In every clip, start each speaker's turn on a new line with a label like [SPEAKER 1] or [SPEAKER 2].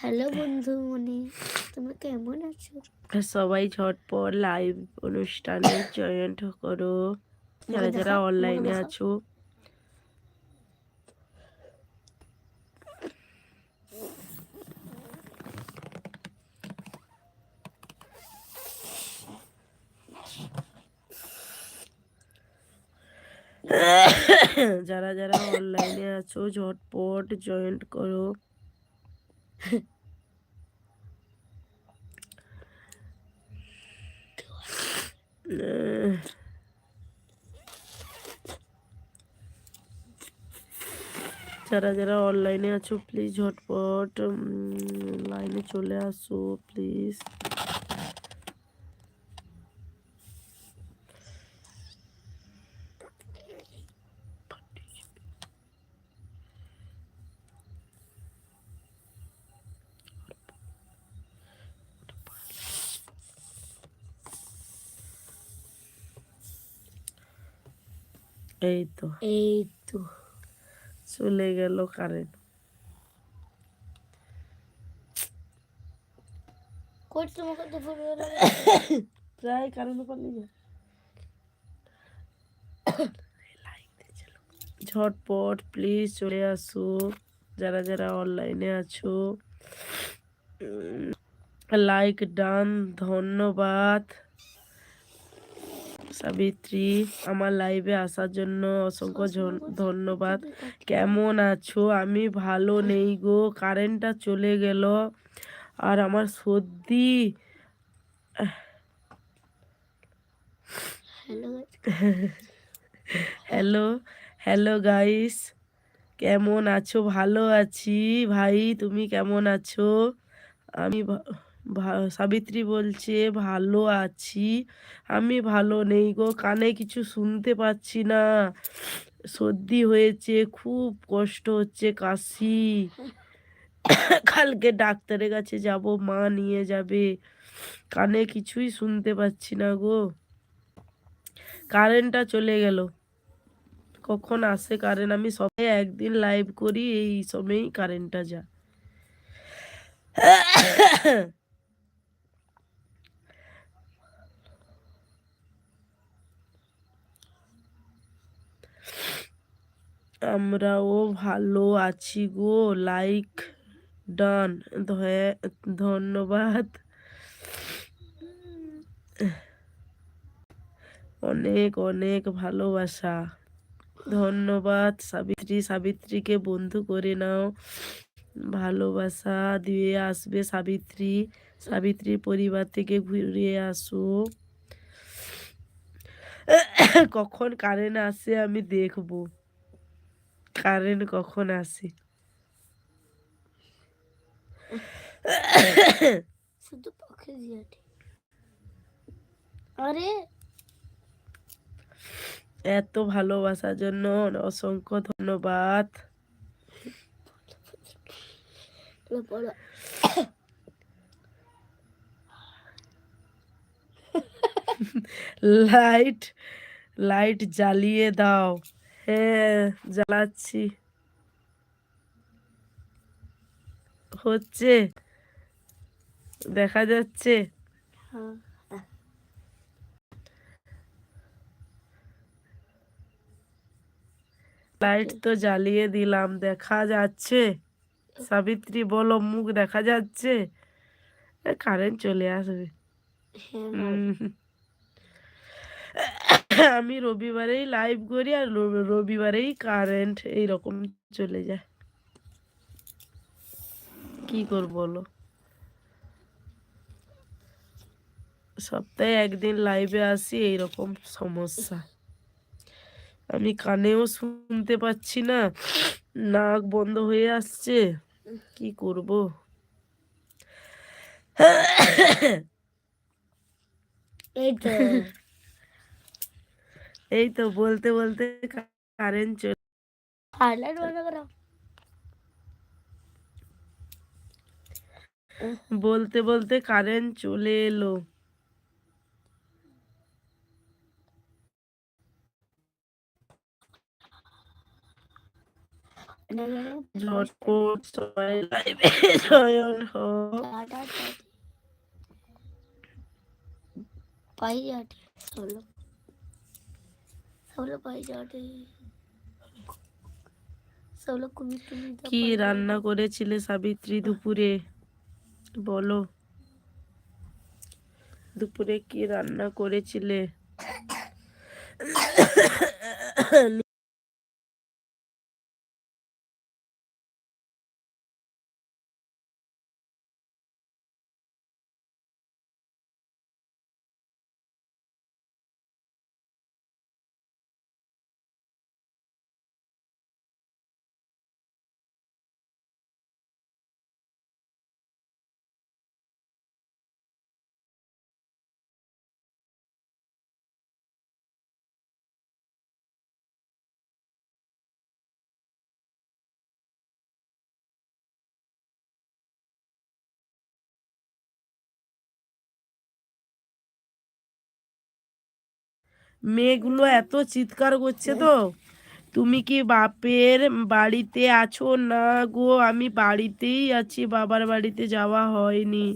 [SPEAKER 1] Hello বন্ধু মনি তুমি কেমন আছো?
[SPEAKER 2] সবাই ঝটপট লাইভ অনুষ্ঠানে জয়েন্ট করো। যারা যারা অনলাইনে আছো। যারা যারা অনলাইনে আছো ঝটপট জয়েন্ট করো। যারা যারা অনলাইনে আছো প্লিজ ঝটপট লাইনে চলে আসো প্লিজ এই তো
[SPEAKER 1] এই তো
[SPEAKER 2] চলে গেল। কারেন্ট প্রায় কারেন্ট ঝটপট প্লিজ চলে আসো। যারা যারা অনলাইনে আছো লাইক ডান ধন্যবাদ। সাবিত্রী আমার লাইভে আসার জন্য অসংখ্য ধন্যবাদ। কেমন আছো? আমি ভালো নেই গো কারেন্টটা চলে গেল। আর আমার সর্দি।
[SPEAKER 1] হ্যালো
[SPEAKER 2] হ্যালো গাইস কেমন আছো? ভালো আছি। ভাই তুমি কেমন আছো? আমি সাবিত্রী বলছে, ভালো আছি। আমি ভালো নেই গো, কানে কিছু শুনতে পাচ্ছি না। সর্দি হয়েছে, খুব কষ্ট হচ্ছে কাশি। কালকে ডাক্তারের কাছে যাব, মা নিয়ে যাবে। কানে কিছুই শুনতে পাচ্ছি না গো। কারেন্টটা চলে গেল। কখন আসে কারেন্ট? আমি সবাই একদিন লাইভ করি, এই সময়ই কারেন্টটা যা আমরাও ভালো আছি গো। লাইক ডান ধন্যবাদ। অনেক অনেক ভালোবাসা। ধন্যবাদ সাবিত্রী। সাবিত্রীকে বন্ধু করে নাও। ভালোবাসা দিয়ে আসবে সাবিত্রী। সাবিত্রী পরিবার থেকে ঘুরে আসো। কখন কারেন্ট আসে আমি দেখব। কারেন্ট কখন আসে?
[SPEAKER 1] শুধু পক্ষে দিয়াটি আরে!
[SPEAKER 2] এত ভালোবাসার জন্য অসংখ্য ধন্যবাদ। লাইট লাইট জ্বালিয়ে দাও। হ্যাঁ জ্বালাচ্ছি। হচ্ছে। দেখা যাচ্ছে। লাইট তো জ্বালিয়ে দিলাম দেখা যাচ্ছে। সাবিত্রী বলো মুখ দেখা যাচ্ছে? কারেন্ট চলে আসবে।
[SPEAKER 1] হ্যাঁ।
[SPEAKER 2] আমি রবিবারেই লাইভ করি আর রবিবারেই কারেন্ট এইরকম চলে যায়। কি করব বলো? সপ্তাহে একদিন লাইভে আসি এইরকম সমস্যা। আমি কানেও শুনতে পাচ্ছি না, নাক বন্ধ হয়ে আসছে, কি করব?
[SPEAKER 1] এই তো।
[SPEAKER 2] এই তো বলতে বলতে কারেন্ট চলে
[SPEAKER 1] হাইলাইট বন্ধ করো
[SPEAKER 2] বলতে বলতে কারেন্ট চলে এলো। ঝটপট সবাই লাইভে
[SPEAKER 1] सब लोग सब लोग पाई जाते सब लोग कुमी कुमी तो
[SPEAKER 2] কি
[SPEAKER 1] पाई जाते।
[SPEAKER 2] রান্না করেছিলে সাবিত্রী দুপুরে বলো দুপুরে কি রান্না করেছিলে মেয়েগুলো এত চিৎকার করছে তো। তুমি কি বাপের বাড়িতে আছো? না গো, আমি বাড়িতেই আছি, বাবার বাড়িতে যাওয়া হয়নি।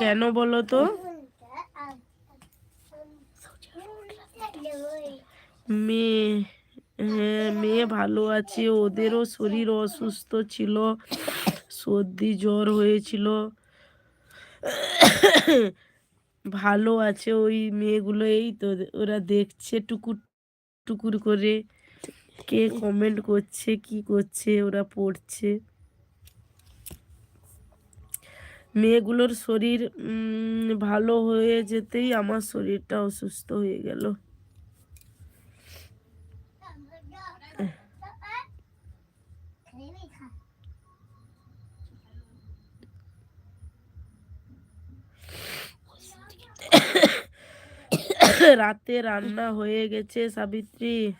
[SPEAKER 2] কেন বলো তো? মেয়ে হ্যাঁ মেয়ে ভালো আছে, ওদেরও শরীর অসুস্থ ছিল, সর্দি জ্বর হয়েছিল। ভালো আছে ওই মেয়েগুলো, এই তো ওরা দেখছে টুকুর টুকুর করে কে কমেন্ট করছে, কি করছে, ওরা পড়ছে। মেয়েগুলোর শরীর ভালো হয়ে যেতেই আমার শরীরটা অসুস্থ হয়ে গেল। রাতে রান্না হয়ে গেছে, সাবিত্রী।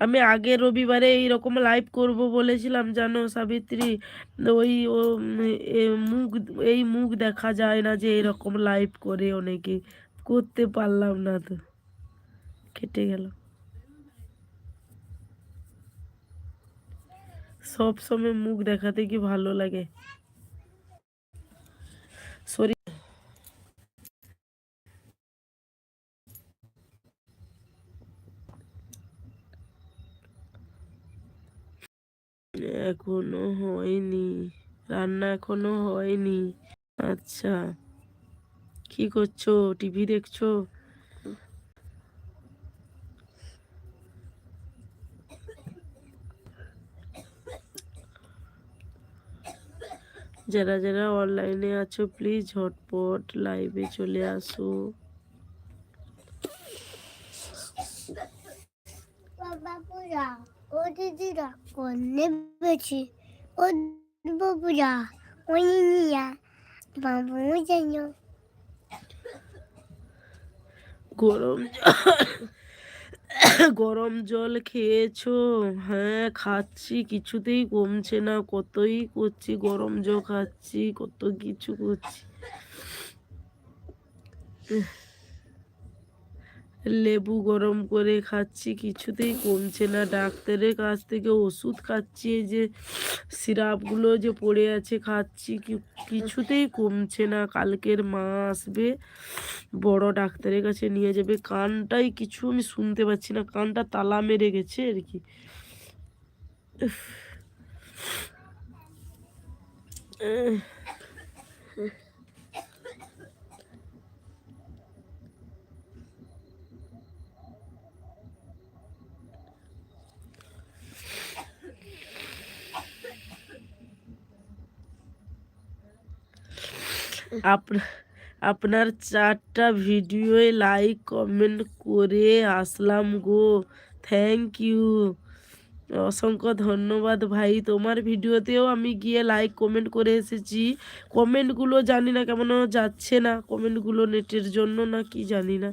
[SPEAKER 2] আমি আগের রবিবারে এইরকম লাইভ করব বলেছিলাম, জানো সাবিত্রী? ওই, ও মুখ, এই মুখ দেখা যায় না যে এরকম লাইভ করে অনেকে। করতে পারলাম না তো। কেটে গেল। সব সময় মুখ দেখাতে কি ভালো লাগে? শরীর এখনও হয়নি। রান্না এখনও হয়নি। আচ্ছা। কি করছ? টিভি দেখছ? যারা যারা অনলাইনে আছো প্লিজ ঝটপট লাইভে চলে আসো।
[SPEAKER 1] বাবুরা ও দিদিরা কোনে বেছি ও বাবুরা ওই নিয়া বাবু জানো
[SPEAKER 2] গরম গরম জল খেয়েছো? হ্যাঁ খাচ্ছি, কিছুতেই কমছে না। কতই করছি, গরম জল খাচ্ছি, কত কিছু করছি। লেবু গরম করে খাচ্ছি, কিছুতেই কমছে না। ডাক্তারের কাছ থেকে ওষুধ খাচ্ছি যে সিরাপগুলো যে পড়ে আছে খাচ্ছি কিছুতেই কমছে না। কালকের মা আসবে, বড় ডাক্তারের কাছে নিয়ে যাবে। কানটাই কিছু আমি শুনতে পাচ্ছি না, কানটা তালা মেরে গেছে আর কি। উফ। আপনার চারটা ভিডিওয়ে লাইক কমেন্ট করে আসলাম গো থ্যাংক ইউ অসংখ্য ধন্যবাদ ভাই তোমার ভিডিওতেও আমি গিয়ে লাইক কমেন্ট করে এসেছি কমেন্টগুলো জানি না কেমন যাচ্ছে না কমেন্টগুলো নেটের জন্য না কি জানি না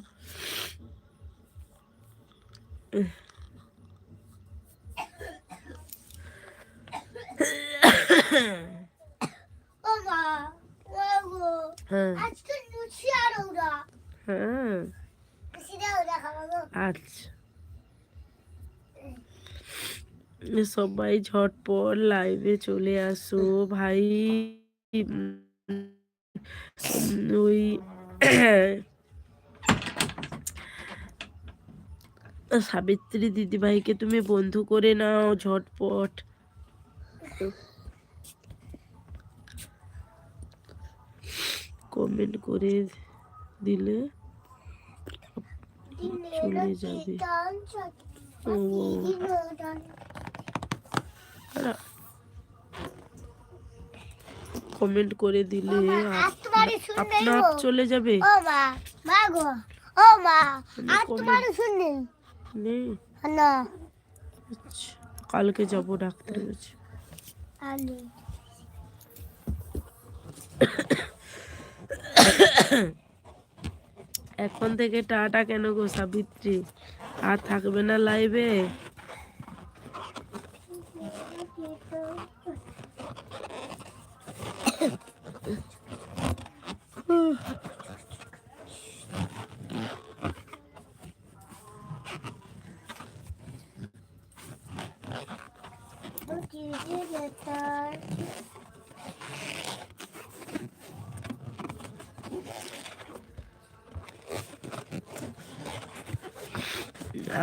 [SPEAKER 1] ওগো
[SPEAKER 2] হ্যাঁ
[SPEAKER 1] আজকে লুচি আর ওরা
[SPEAKER 2] হ্যাঁ আচ্ছা সবাই ঝটপট লাইভে চলে আসো ভাই ওই সাবিত্রী দিদিভাইকে তুমি বন্ধু করে নাও ঝটপট কমেন্ট করে দিলে চলে যাবে। ও কমেন্ট করে দিলে আপ- আপনা আপ চলে যাবে।
[SPEAKER 1] ও মা মা গো ও মা আর তোমার শুননি
[SPEAKER 2] নেই
[SPEAKER 1] না।
[SPEAKER 2] আচ্ছা, কালকে যাব ডাক্তার কাছে।
[SPEAKER 1] আলু।
[SPEAKER 2] এখন থেকে টাটা কেন গো সাবিত্রী? আর থাকবে না লাইভে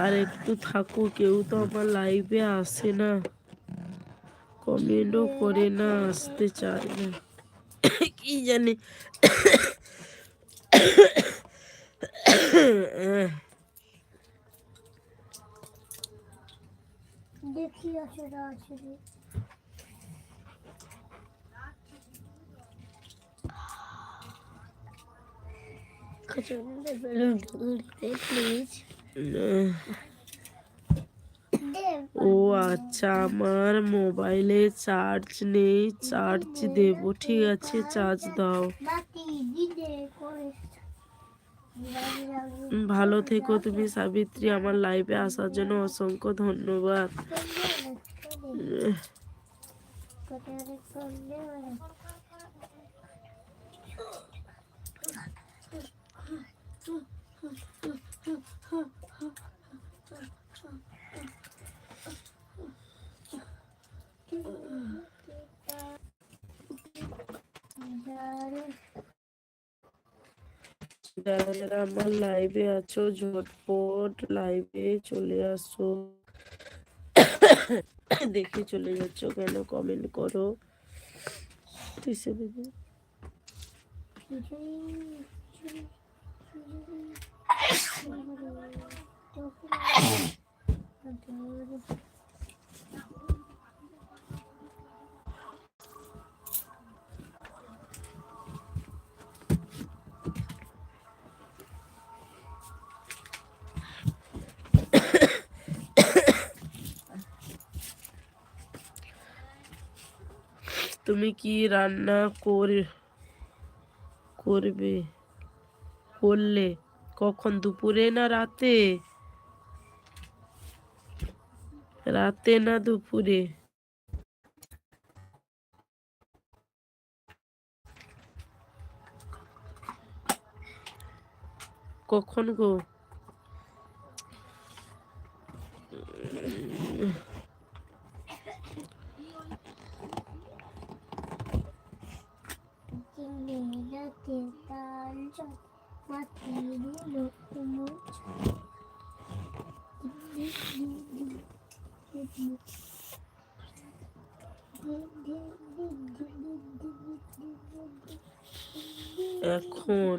[SPEAKER 2] আর একটু থাকো কেউ তো আমার লাইভে আসে না। কমেন্টও করে না আসতে চায় না। কি জানি।
[SPEAKER 1] দেখি আছে না আছে রে। প্লিজ
[SPEAKER 2] ও আচ্ছা আমার মোবাইলে চার্জ নেই চার্জ দেবো, ঠিক আছে চার্জ দাও। ভালো থেকো তুমি, সাবিত্রী, আমার লাইভে আসার জন্য অসংখ্য ধন্যবাদ। যারা যারা আমার লাইভে আছো, ঝটপট লাইভে চলে আসো। দেখে চলে যাচ্ছ কেন? কমেন্ট করো। কিসে তুমি কি রান্না করে, করবে? করলে কখন, দুপুরে না রাতে? রাতে না দুপুরে? কখন গো? এখন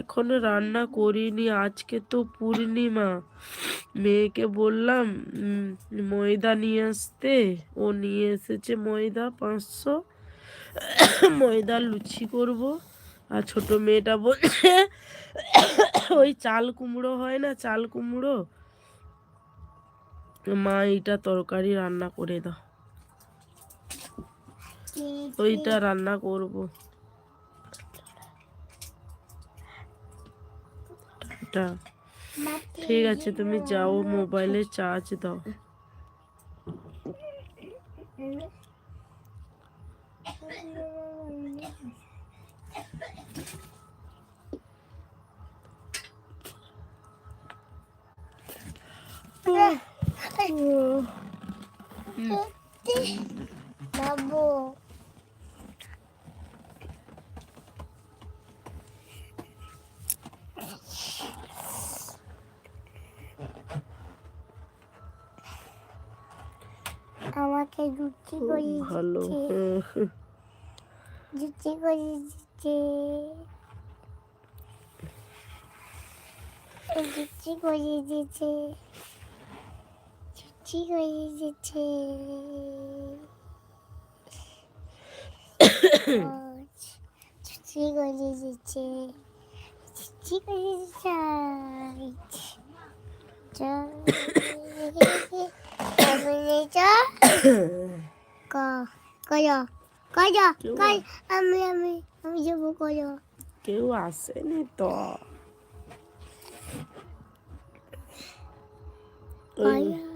[SPEAKER 2] এখন রান্না করিনি, আজকে তো পূর্ণিমা। মেয়েকে বললাম ময়দা নিয়ে আসতে। ও নিয়ে এসেছে ময়দা পাঁচশো। ময়দা লুচি করব। আর ছোট মেয়েটা বলছে, ওই চাল কুমড়ো হয় না, চাল কুমড়ো? মা, এইটা তরকারি রান্না করে দাও। ওইটা রান্না করব। ঠিক আছে, তুমি যাও, মোবাইলে চার্জ দাও
[SPEAKER 1] বাবু আমাকে লুচি করে
[SPEAKER 2] ভালো।
[SPEAKER 1] লুচি করে দিচ্ছে। লুচি করে দিচ্ছে। করে দিচ্ছে লুচি করে দিচ্ছে লুচি করে দিচ্ছে চল কয় কয় কয় আমি আমি আমি যাব কয়
[SPEAKER 2] কেউ আসেনি তো। ওই
[SPEAKER 1] কয়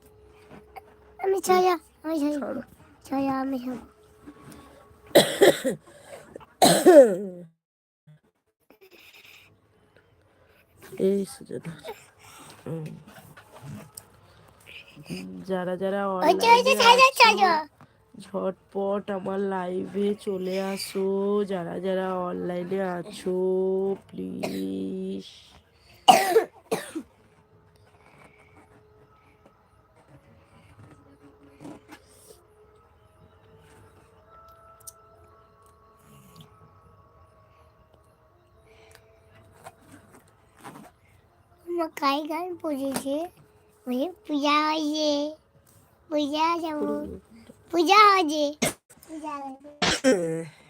[SPEAKER 1] আমি ছায়া আমি ছায়া ছায়া আমি
[SPEAKER 2] এই সুজাতা যারা যারা
[SPEAKER 1] ছায়া ছায়া।
[SPEAKER 2] ঝটপট আমার লাইভে চলে আসো। যারা যারা অনলাইনে আছো প্লিজ
[SPEAKER 1] কাই গান পড়েছে ওই পূজা হয়েছে। পূজা যাব পূজা হয়েছে। পূজা হয়েছে।